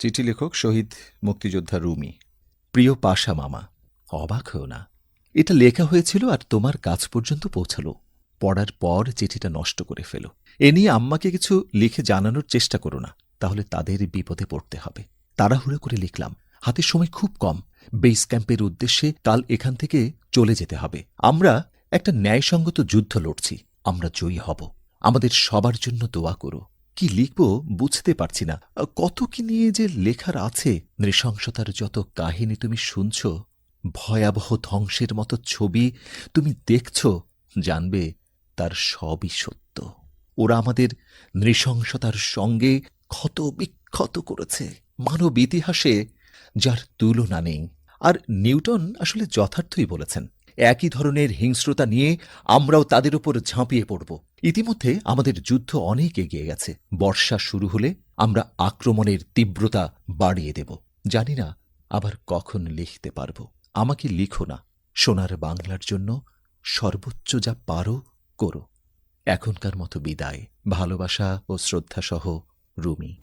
চিঠি লেখক শহীদ মুক্তিযোদ্ধা রুমি। প্রিয় পাশা মামা, অবাক হও না। এটা লেখা হয়েছিল আর তোমার কাছ পর্যন্ত পৌঁছালো। পড়ার পর চিঠিটা নষ্ট করে ফেলো। এ নিয়ে আম্মাকে কিছু লিখে জানানোর চেষ্টা করো না, তাহলে তাদের বিপদে পড়তে হবে। তাড়াহুড়ো করে লিখলাম হাতে সময় খুব কম। বেস ক্যাম্পের উদ্দেশ্যে কাল এখান থেকে চলে যেতে হবে। আমরা একটা ন্যায়সঙ্গত যুদ্ধ লড়ছি, আমরা জয়ী হব। আমাদের সবার জন্য দোয়া করো। কি লিখব বুঝতে পারছি না। কত কি নিয়ে যে লেখার আছে। নৃশংসতার যত কাহিনী তুমি শুনছ, ভয়াবহ ধ্বংসের মতো ছবি তুমি দেখছ, জানবে তার সবই সত্য। ওরা আমাদের নৃশংসতার সঙ্গে ক্ষত বিক্ষত করেছে। মানব ইতিহাসে যার তুলনা নেই। আর নিউটন আসলে যথার্থই বলেছেন একই ধরনের হিংস্রতা নিয়ে আমরাও তাদের উপর ঝাঁপিয়ে পড়ব। ইতিমধ্যে আমাদের যুদ্ধ অনেক এগিয়ে গেছে। বর্ষা শুরু হলে আমরা আক্রমণের তীব্রতা বাড়িয়ে দেব। জানি না আবার কখন লিখতে পারব। আমাকে লিখো না। সোনার বাংলার জন্য সর্বোচ্চ যা পারো, করো। এখনকার মতো বিদায়। ভালোবাসা ও শ্রদ্ধাসহ রুমি।